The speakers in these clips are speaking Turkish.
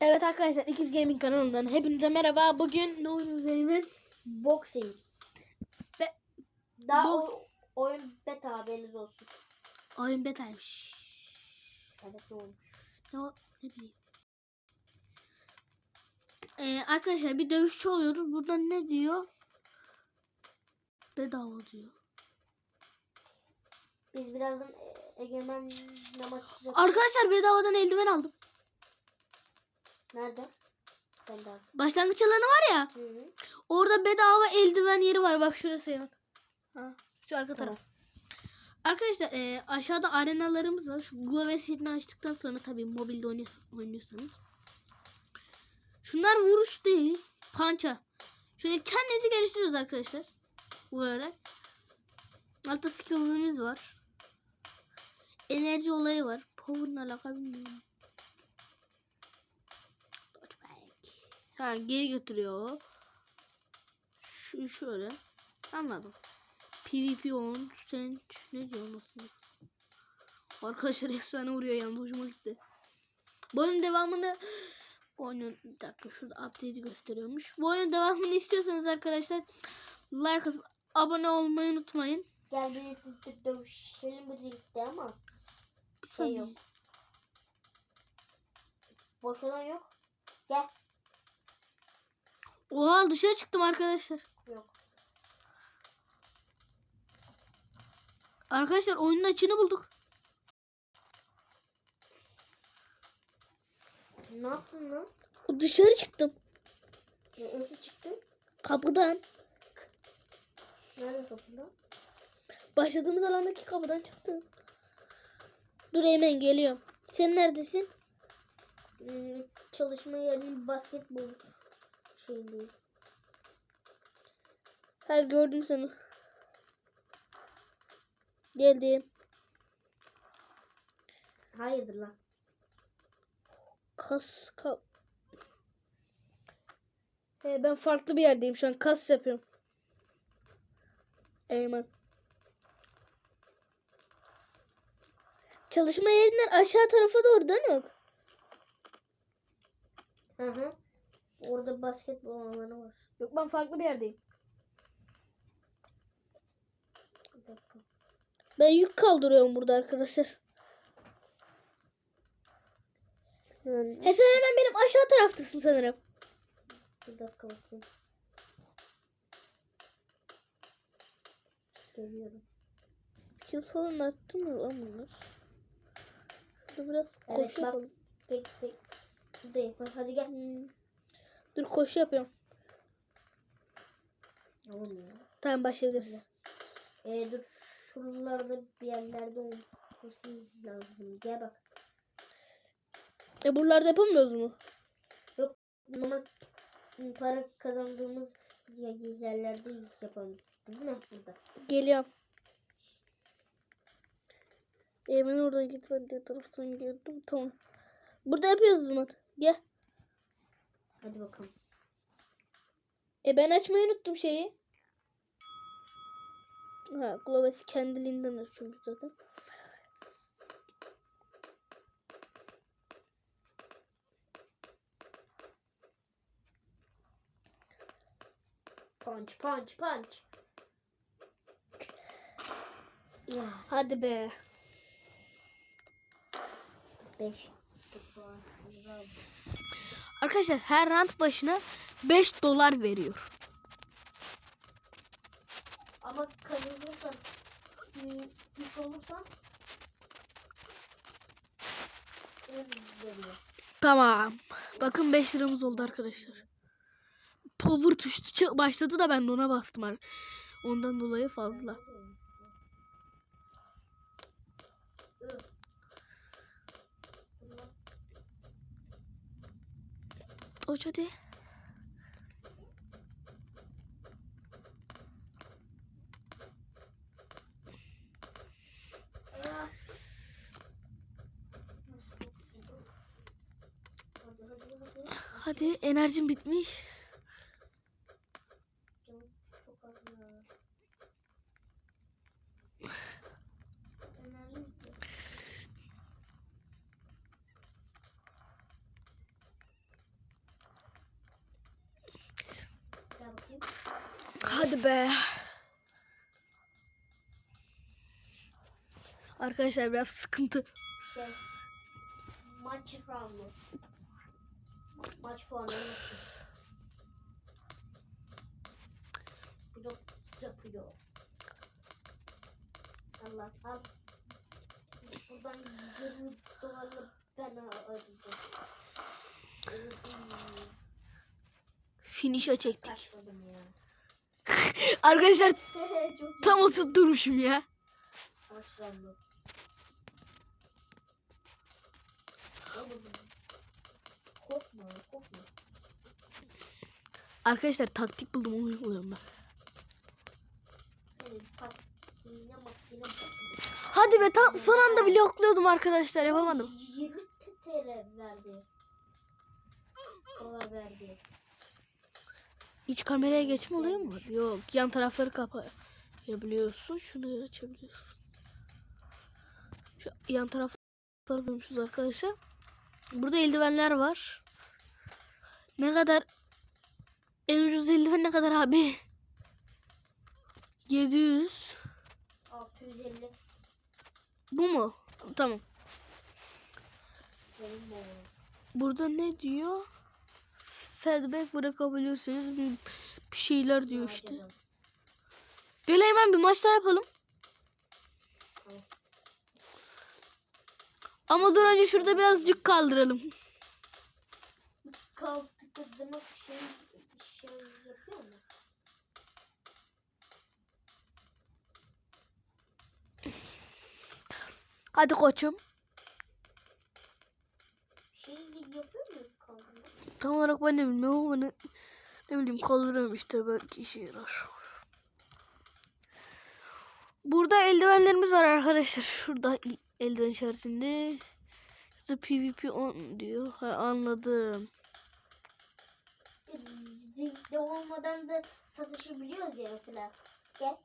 Evet arkadaşlar İkiz Gaming kanalından hepinize merhaba. Bugün ne Eymen? Boxing. Be- Daha box- o- oyun beta haberiniz olsun. Oyun betaymış. Evet ne olmuş? Ne, ne bileyim. Ee, arkadaşlar bir dövüşçü oluyoruz. Buradan ne diyor? Bedava diyor. Biz birazdan e- Egemen maç. Arkadaşlar bedavadan eldiven aldım. Nerede? Ben de aldım. Başlangıç alanı var ya. Hı hı. Orada bedava eldiven yeri var. Bak şurası ya. Ha, şu arka Tamam. taraf. Arkadaşlar e, aşağıda arenalarımız var. Şu Glove setini açtıktan sonra tabii mobilde oynuyorsa- oynuyorsanız. Şunlar vuruş değil. Pança. Şöyle kendimizi geliştiriyoruz arkadaşlar. Vurarak. Altta skill'ımız var. Enerji olayı var. Power'ın alaka bilmiyorum. Ha geri götürüyor o. Şu şöyle. Anladım. PvP on sen ne diyor nasıl? Arkadaşlar efsane vuruyor yalnız hoşuma gitti. Bu oyunun devamını bu oyunun bir dakika şurada update'i gösteriyormuş. Bu oyunun devamını istiyorsanız arkadaşlar like atıp abone olmayı unutmayın. Gel birlikte dövüşelim birlikte ama Bir Şey yok. boş olan yok. Gel. Oha dışarı çıktım arkadaşlar. Yok. Arkadaşlar oyunun açığını bulduk. Ne yaptın lan? Dışarı çıktım. Nasıl çıktın? Kapıdan. Nerede kapıda? Başladığımız alandaki kapıdan çıktım. Dur hemen geliyorum. Sen neredesin? Hmm, çalışma yerinin basketbol şeyindeyim. Her gördüm seni. Geldim. Hayırdır lan? Kas ka He, ben farklı bir yerdeyim şu an. Kas yapıyorum. Eymen. Çalışma yerinden aşağı tarafa doğru mi? Hı hı. Orada basketbol alanı var. Yok ben farklı bir yerdeyim. Bir dakika. Ben yük kaldırıyorum burada arkadaşlar. Yani He sen hemen benim aşağı taraftasın sanırım. bir dakika bakayım. Geliyorum. Skill falan attı mı lan bunlar? Şurada biraz Evet, bak. bek. Buradayım. Hadi, hadi gel. Hmm. Dur koşu yapıyorum. Ya. Tamam başlayabiliriz. Ee, dur şuralarda bir yerlerde olması lazım. Gel bak. E buralarda yapamıyoruz mu? Normal para kazandığımız ye- yerlerde yapalım. Değil mi? Burada. Geliyorum. Emin oradan git ben diğer taraftan geldim. Tamam. Burada yapıyoruz o zaman. Gel. Hadi bakalım. E ben açmayı unuttum şeyi. Ha Gloves kendiliğinden açıyormuş zaten. Punch punch punch. Ya. Hadi be. 5. Arkadaşlar her rant başına 5 dolar veriyor. Ama kazanırsan 3 olursa veriyor. Tamam. Bakın 5 liramız oldu arkadaşlar. Power tuşu başladı da ben de ona bastım. Ondan dolayı fazla. Oç hadi. Hadi hadi hadi. Hadi enerjim bitmiş. Canım çok az ya. Enerji bitti. Hadi be. Arkadaşlar biraz sıkıntı. Şey. Maç roundu. Maç puanı. Blok yapıyor. Allah al. Buradan 20 dolarla ben ödeyeceğim. Finish'e çektik. Arkadaşlar tam oturtmuşum ya. Maç roundu. Oğlum, Korkma korkma. Arkadaşlar taktik buldum onu uyguluyorum ben. Hadi be tam son anda blokluyordum arkadaşlar yapamadım. 20 TL verdi. Dolar verdi. Hiç kameraya geçme olayı mı? Yok yan tarafları kapayabiliyorsun. Şunu açabiliyorsun. Şu yan tarafları koymuşuz arkadaşlar. Burada eldivenler var. Ne kadar en ucuz eldiven ne kadar abi? 700. 650 Bu mu? Tamam. Burada ne diyor? Feedback bırakabiliyorsunuz. Bir şeyler diyor işte. Böyle hemen bir maç daha yapalım. Ama dur önce şurada birazcık kaldıralım. Kalktırdığıma şey, şey yapıyor mu? Hadi koçum. Şey yapıyor mu kaldırma? Tam olarak ben de bilmiyorum ama ne, ne bileyim kaldırıyorum işte belki işe yarar. Burada eldivenlerimiz var arkadaşlar. Şurada eldiven işaretinde. Şurada PvP on diyor. Ha, anladım. Zinkli olmadan da satışabiliyoruz ya mesela. Gel.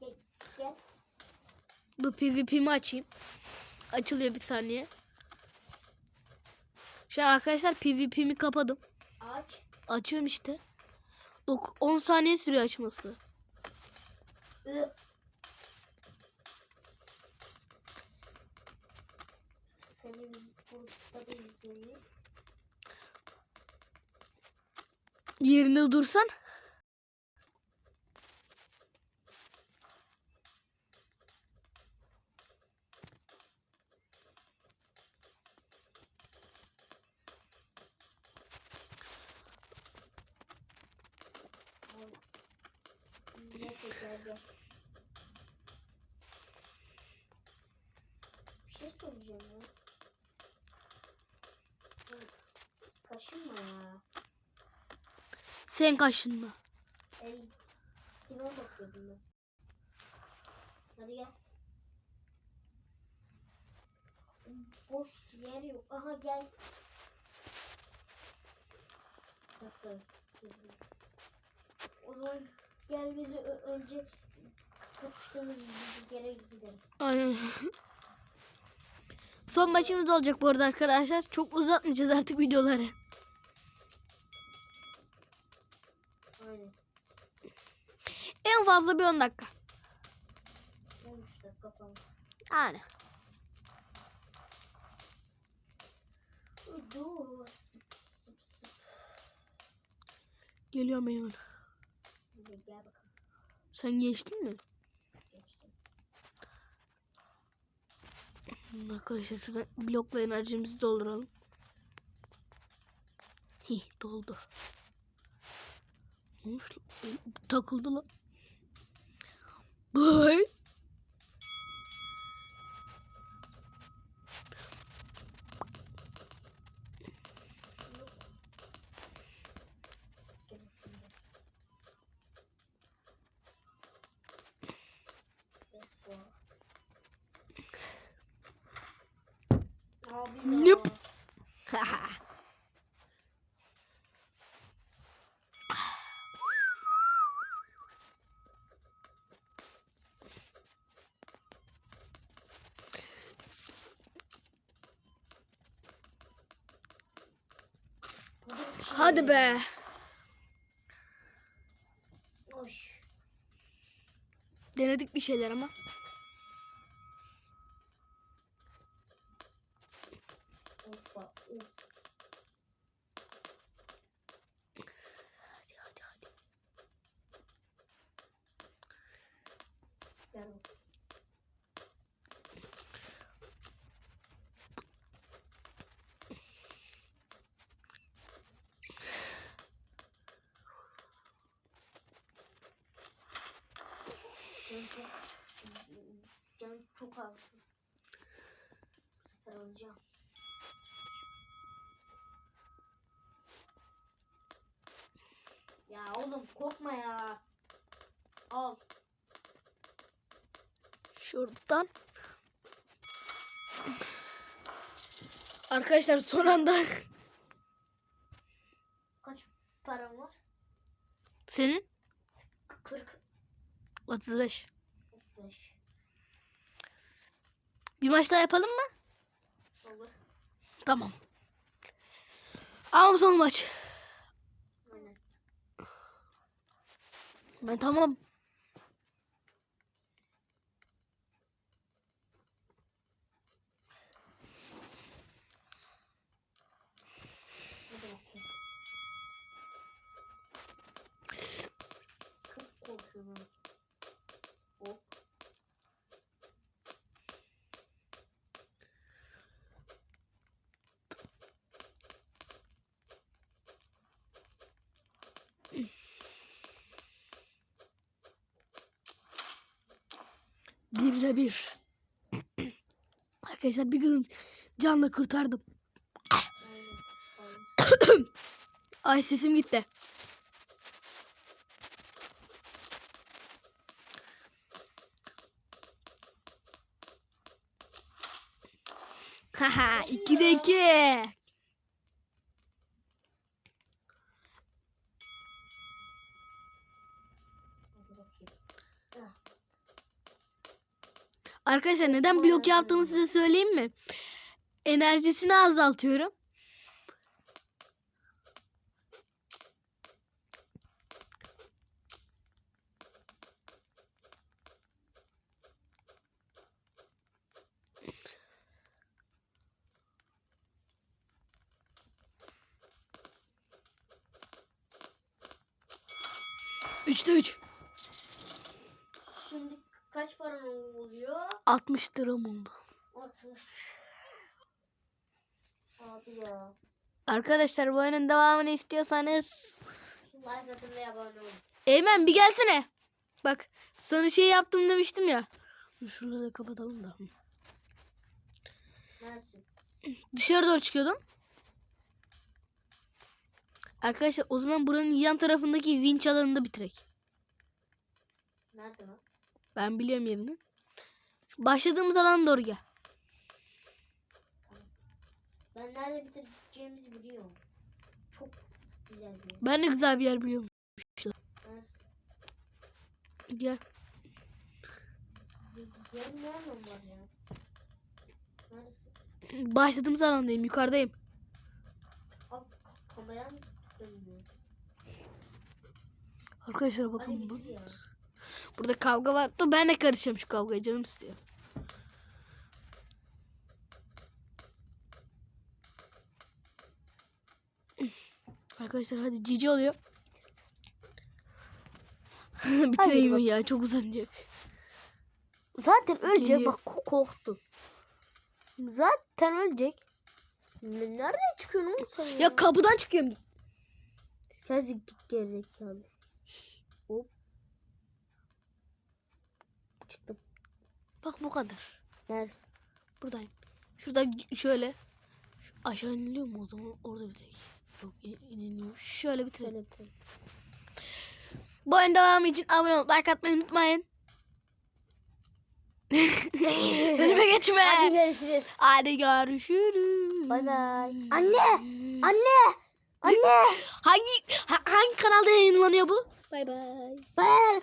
Gel. Gel. Bu PvP'mi açayım. Açılıyor bir saniye. Şu an arkadaşlar PvP'mi kapadım. Aç. Açıyorum işte. Dok- 10 saniye sürüyor açması. Ü. Senin burada da izleyeyim. Yerinde dursan. Neyse gel gel. Bir şey soracağım ya. Hı, Kaşınma ya. Sen kaşınma. Ey, kime bakıyordum ben? Hadi gel. Boş yer yok. Aha gel. O zaman gel bizi önce kapıştığımız yere gidelim. Aynen. Son maçımız olacak bu arada arkadaşlar. Çok uzatmayacağız artık videoları. Aynen. En fazla bir 10 dakika. 13 dakika falan. Yani. Dur. Sıp sıp sıp. Geliyorum hemen. Hadi gel bakalım. Sen geçtin mi? Geçtim. Arkadaşlar şuradan blokla enerjimizi dolduralım. Hih doldu. Olmuş? E, Takıldı lan. Vay. Gel Hadi be. Oy. Denedik bir şeyler ama. Hoppa, hoppa. Bu sefer alacağım. Ya oğlum korkma ya. Al. Şuradan. Arkadaşlar son anda Kaç param var? senin 40. 35. 35. Bir maç daha yapalım mı? Olur. Tamam. Ama son maç. Aynen. Ben tamam. Çok korkuyorum. Bize bir. Arkadaşlar bir gün canla kurtardım. Ay sesim gitti. Haha 2'de 2. Arkadaşlar neden blok yaptığımı size söyleyeyim mi? Enerjisini azaltıyorum. Üçte üç. Şimdi kaç paran oluyor? 60 liram oldu. 60. Abi ya. Arkadaşlar bu oyunun devamını istiyorsanız Like atın ve abone olun. Eymen bir gelsene. Bak sana şey yaptım demiştim ya. Şuraları da kapatalım da. Neredesin? Dışarı doğru çıkıyordum. Arkadaşlar o zaman buranın yan tarafındaki vinç alanında bitirek. Nerede lan? Ben biliyorum yerini. Başladığımız alana doğru gel. Ben nerede bitireceğimizi biliyorum. Çok güzel bir yer. Ben de güzel bir yer biliyorum. Neredesin? Gel. Yerin ne anlamı var ya? Neredesin? Başladığımız alandayım. Yukarıdayım. Abi ka- kameram dönmüyor. Arkadaşlar bakın bu. ya. Burada kavga var. Dur ben de karışacağım şu kavgaya canım istiyor. Arkadaşlar hadi cici oluyor. Bitireyim ya çok uzanacak. Zaten Geliyor. Bak ko- korktum. Zaten ölecek. Ne- Nereden çıkıyorsun oğlum sen ya? Ya kapıdan çıkıyorum. Kesin git gerizekalı. Hop. Çıktım. Bak bu kadar. Neredesin? Buradayım. Şurada şöyle. Şu aşağı iniliyor mu o zaman? Orada bir tek. Yok in- iniliyor. Şöyle bitirelim. Şöyle bitirelim. Bu oyun devamı için abone olup like atmayı unutmayın. Önüme geçme. Hadi görüşürüz. Hadi görüşürüz. Bay bay. Anne! Anne! Anne! Hangi ha- hangi kanalda yayınlanıyor bu? Bay bay. Ben